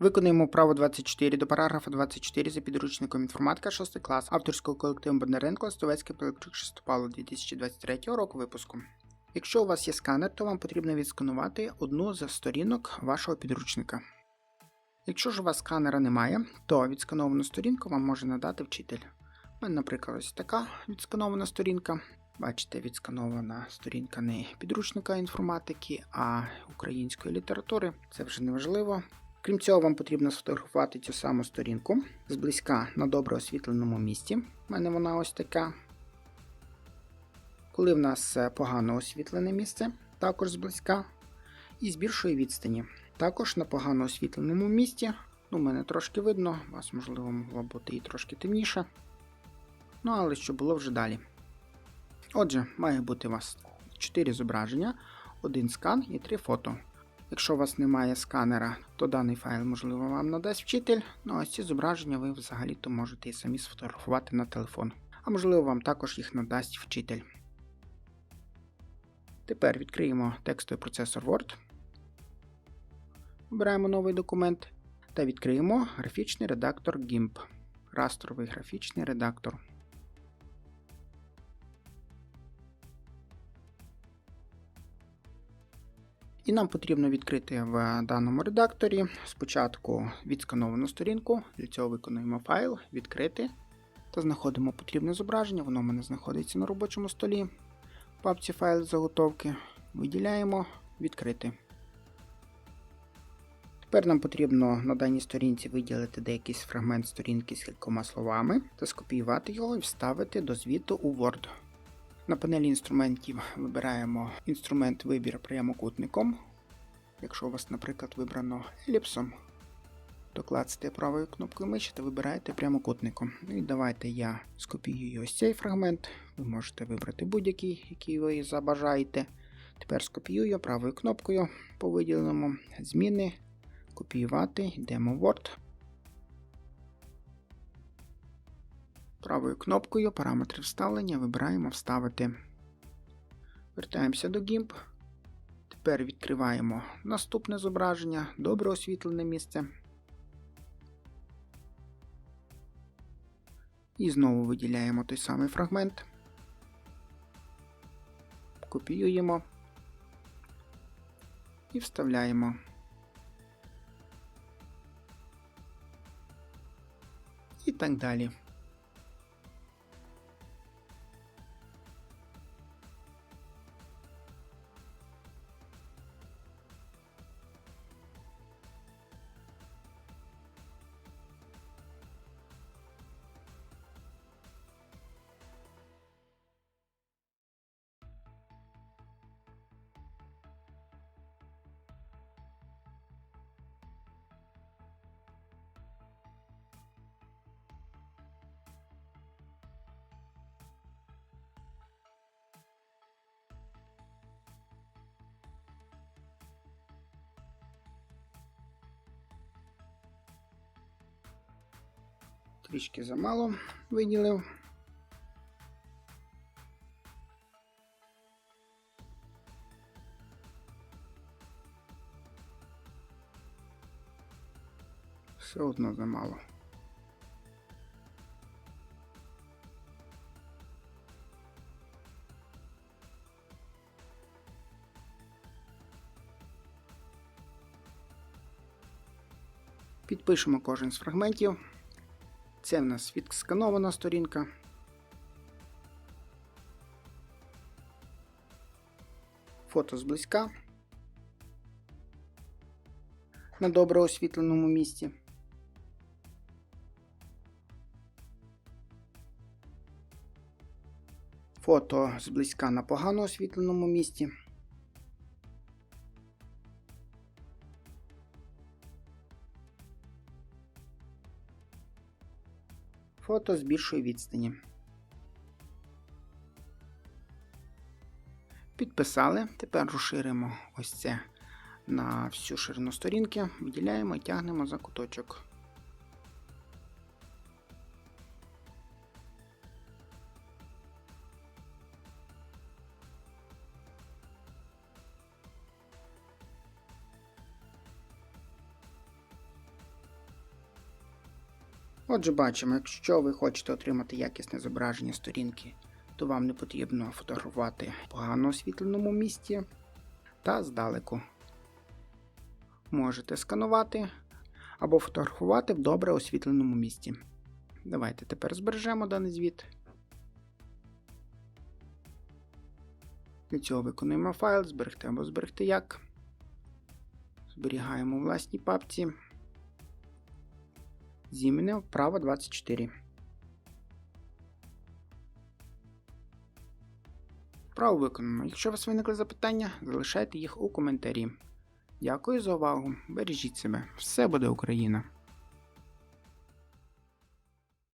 Виконуємо право 24 до параграфа 24 за підручником інформатика 6 клас авторського колективу Бондаренко Стовецький Пелектрик Шестопало 2023 року випуску. Якщо у вас є сканер, то вам потрібно відсканувати одну з сторінок вашого підручника. Якщо ж у вас сканера немає, то відскановану сторінку вам може надати вчитель. У мене, наприклад, ось така відсканована сторінка. Бачите, відсканована сторінка не підручника інформатики, а української літератури. Це вже не важливо. Крім цього, вам потрібно сфотографувати цю саму сторінку зблизька на добре освітленому місці. У мене вона ось така. Коли в нас е, погано освітлене місце, також зблизька. І з більшої відстані. Також на погано освітленому місці. Ну, мене трошки видно, у вас, можливо, могло бути і трошки темніше. Ну, але що було вже далі. Отже, має бути у вас 4 зображення, один скан і 3 фото. Якщо у вас немає сканера, то даний файл, можливо, вам надасть вчитель. Ну а ці зображення ви взагалі-то можете і самі сфотографувати на телефон. А можливо, вам також їх надасть вчитель. Тепер відкриємо текстовий процесор Word. Обираємо новий документ та відкриємо графічний редактор GIMP. Растровий графічний редактор. І нам потрібно відкрити в даному редакторі спочатку відскановану сторінку. Для цього виконуємо файл, відкрити та знаходимо потрібне зображення. Воно в мене знаходиться на робочому столі. В папці файл заготовки. Виділяємо відкрити. Тепер нам потрібно на даній сторінці виділити деякий фрагмент сторінки з кількома словами та скопіювати його і вставити до звіту у Word. На панелі інструментів вибираємо інструмент вибір прямокутником. Якщо у вас, наприклад, вибрано еліпсом, то клацайте правою кнопкою миші та вибираєте прямокутником. Ну і давайте я скопіюю ось цей фрагмент. Ви можете вибрати будь-який, який ви забажаєте. Тепер скопіюю правою кнопкою по виділеному зміни, копіювати, йдемо в Word. Правою кнопкою параметри вставлення вибираємо Вставити. Вертаємося до GIMP. Тепер відкриваємо наступне зображення, добре освітлене місце. І знову виділяємо той самий фрагмент. Копіюємо і вставляємо. І так далі. Трішки замало виділив. Все одно замало. Підпишемо кожен з фрагментів. Це в нас відсканована сторінка. Фото зблизька. На добре освітленому місці. Фото зблизька на погано освітленому місці. Фото з більшої відстані. Підписали. Тепер розширимо ось це на всю ширину сторінки, виділяємо і тягнемо за куточок. Отже, бачимо, якщо ви хочете отримати якісне зображення сторінки, то вам не потрібно фотографувати в погано освітленому місці та здалеку. Можете сканувати або фотографувати в добре освітленому місці. Давайте тепер збережемо даний звіт. Для цього виконуємо файл, зберегти або зберегти як. Зберігаємо у власній папці. Зімне вправо 24. Вправо виконано. Якщо у вас виникли запитання, залишайте їх у коментарі. Дякую за увагу. Бережіть себе. Все буде Україна!